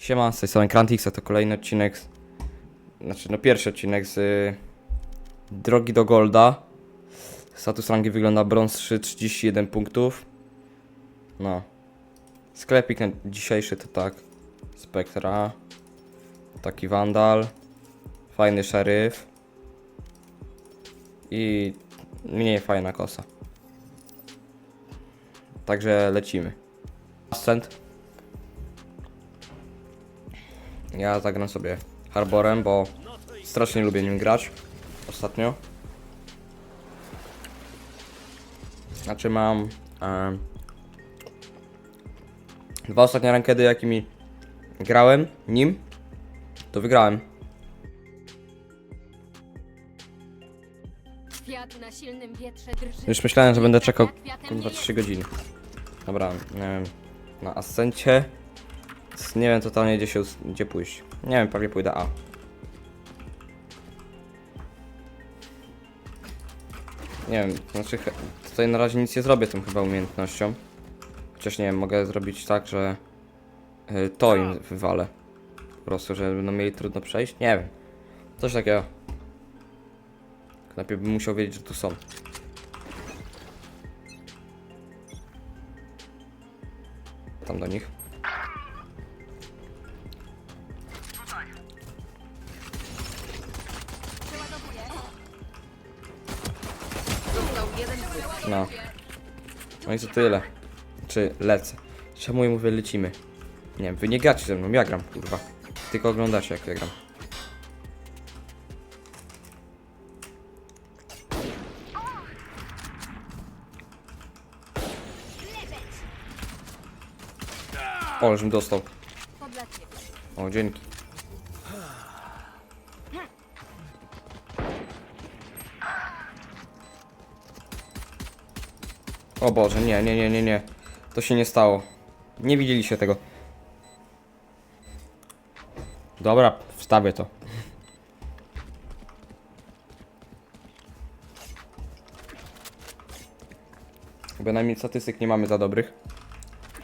Siema, z tej strony Krantixa, to kolejny odcinek, znaczy no pierwszy odcinek z y, Drogi do Golda. Status rangi wygląda brąz 3, 31 punktów. No. Sklepik dzisiejszy to tak. Spektra. Taki Vandal. Fajny szeryf. I mniej fajna kosa. Także lecimy. Ascent. Ja zagram sobie Harborem, bo strasznie lubię nim grać ostatnio. Znaczy mam em, dwa ostatnie rankedy, jakimi grałem nim, to wygrałem. Kwiat na silnym wietrze drży. Już myślałem, że będę czekał kurwa nie 3 godziny. Dobra, wiem, na Ascencie. Nie wiem totalnie gdzie się, gdzie pójść. Nie wiem, pewnie pójdę A. Nie wiem, znaczy tutaj na razie nic nie zrobię tą chyba umiejętnością. Chociaż nie wiem, mogę zrobić tak, że y, to im wywalę. Po prostu, że będą mieli trudno przejść. Nie wiem. Coś takiego. Najpierw bym musiał wiedzieć, że tu są. Tam do nich. No. No i co tyle. Czy lecę? Czemu ja mówię lecimy? Nie wiem, wy nie gracie ze mną, ja gram, kurwa. Tylko oglądacie jak ja gram. O, żebym dostał. O, dzięki. O Boże, nie, nie, nie, nie, nie. To się nie stało. Nie widzieliście tego. Dobra, wstawię to. Bynajmniej statystyk nie mamy za dobrych.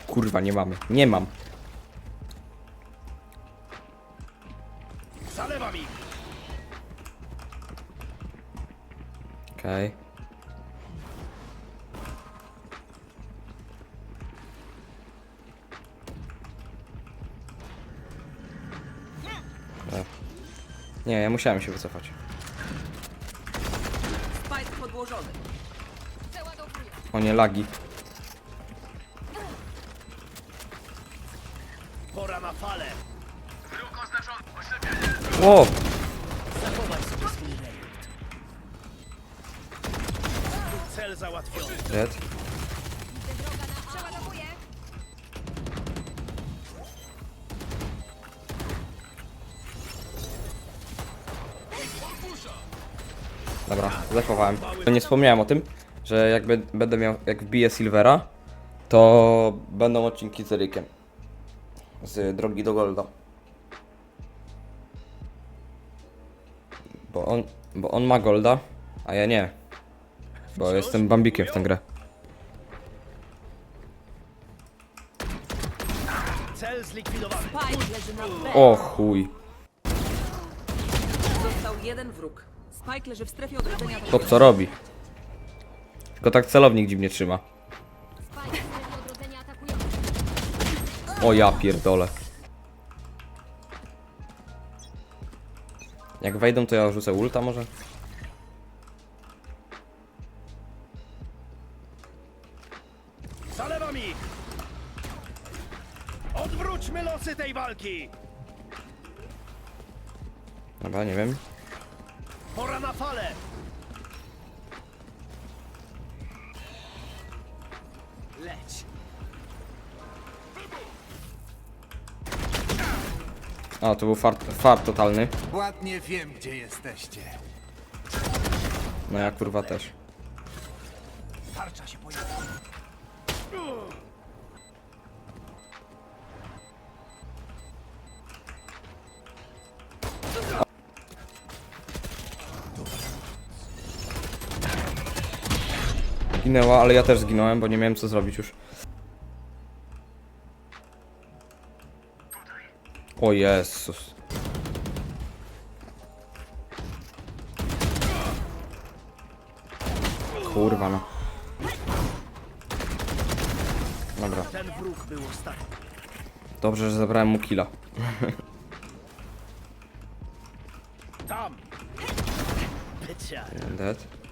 Kurwa, nie mamy. Nie mam. Zalewam ich! Okej. E. Nie, ja musiałem się wycofać. Spike podłożony. Przeładowuję. O nie, lagi. Pora na falę! Ło! Zachowaj sobie swój relikt. Cel załatwiony. Dead. Dobra, zachowałem. To nie wspomniałem o tym, że jak będę miał, jak wbiję Silvera, to będą odcinki z Erykiem. Z Drogi do Golda. Bo on, bo on ma Golda, a ja nie. Bo jestem Bambikiem w tę grę. Cel zlikwidowany. O chuj. Został jeden wróg. Spike leży w strefie odrodzenia. To co robi? Tylko tak celownik dziwnie trzyma. O ja pierdolę. Jak wejdą to ja rzucę ulta może? Zalewam ich! Odwróćmy losy tej walki! Dobra, nie wiem. Pora na falę! Leć! A, to był fart, fart totalny. Ładnie wiem, gdzie jesteście. No ja kurwa też. Tarcza się pojawi. Ginęła, ale ja też zginąłem, bo nie miałem co zrobić już. O Jezus. Kurwa no. Dobra, dobrze, że zabrałem mu killa. Tam! Dead.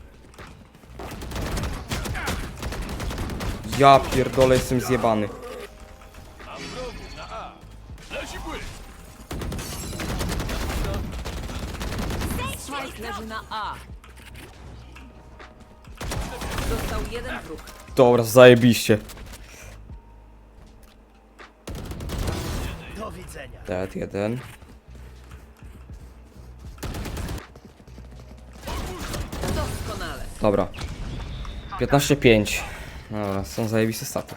Ja pierdolę, jestem zjebany. Spike leży na A. Został jeden wróg. Dobra, zajebiście. Do widzenia. Dead jeden. Doskonale. Dobra. 15-5. Dobra, są zajebiste staty.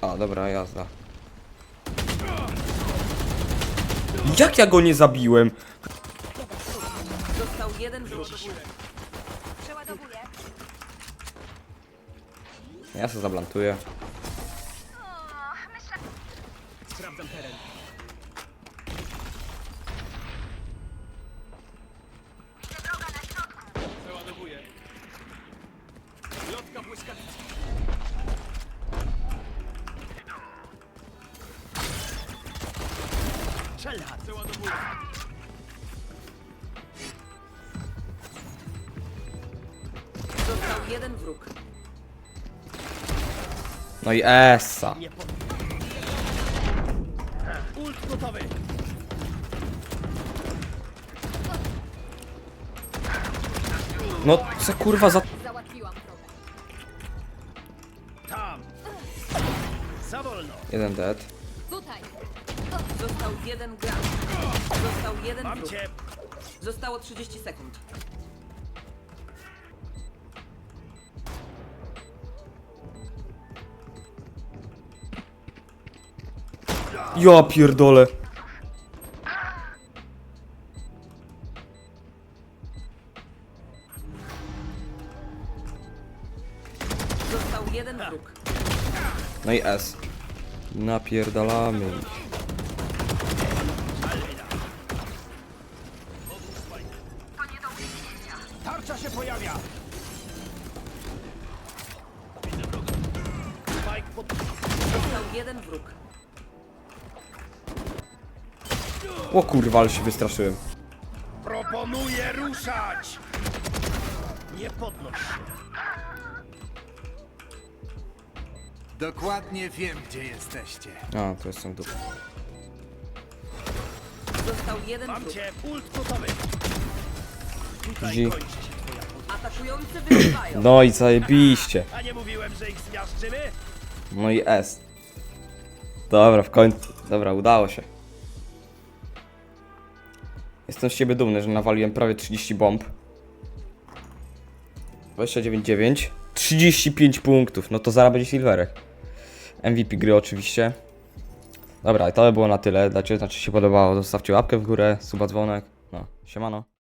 A, dobra, jazda. Jak ja go nie zabiłem? Został jeden wróg. Przeładowuję. Ja się zablantuję. Sprawdzam teren. Strzelać. Został jeden wróg. No i Essa. Nie pod... Ult gotowy. No co kurwa za... Załatwiłam problem. Tam! Za wolno. Jeden dead. Tutaj. Został jeden gracz. Został jeden Mam wróg. cię. Zostało 30 sekund. Ja pierdolę. Został jeden wróg. No i S. Napierdalamy ich. O kurwa, ale się wystraszyłem. Proponuję ruszać. Nie podnoś się. Dokładnie wiem, gdzie jesteście. A, to jest są dup. Został jeden Mam wróg. cię. Ult gotowy. Tutaj Zi. kończy się twoja podróż. Atakujący wygrywają. No i zajebiście. A nie mówiłem, że ich zmiażdżymy? No i S. Dobra, w końcu. Dobra, udało się. Jestem z siebie dumny, że nawaliłem prawie 30 bomb. 29,9. 35 punktów. No to zaraz będzie silverek. MVP gry oczywiście. Dobra, i to by było na tyle. Dla znaczy się podobało, zostawcie łapkę w górę, suba dzwonek. No, siemano.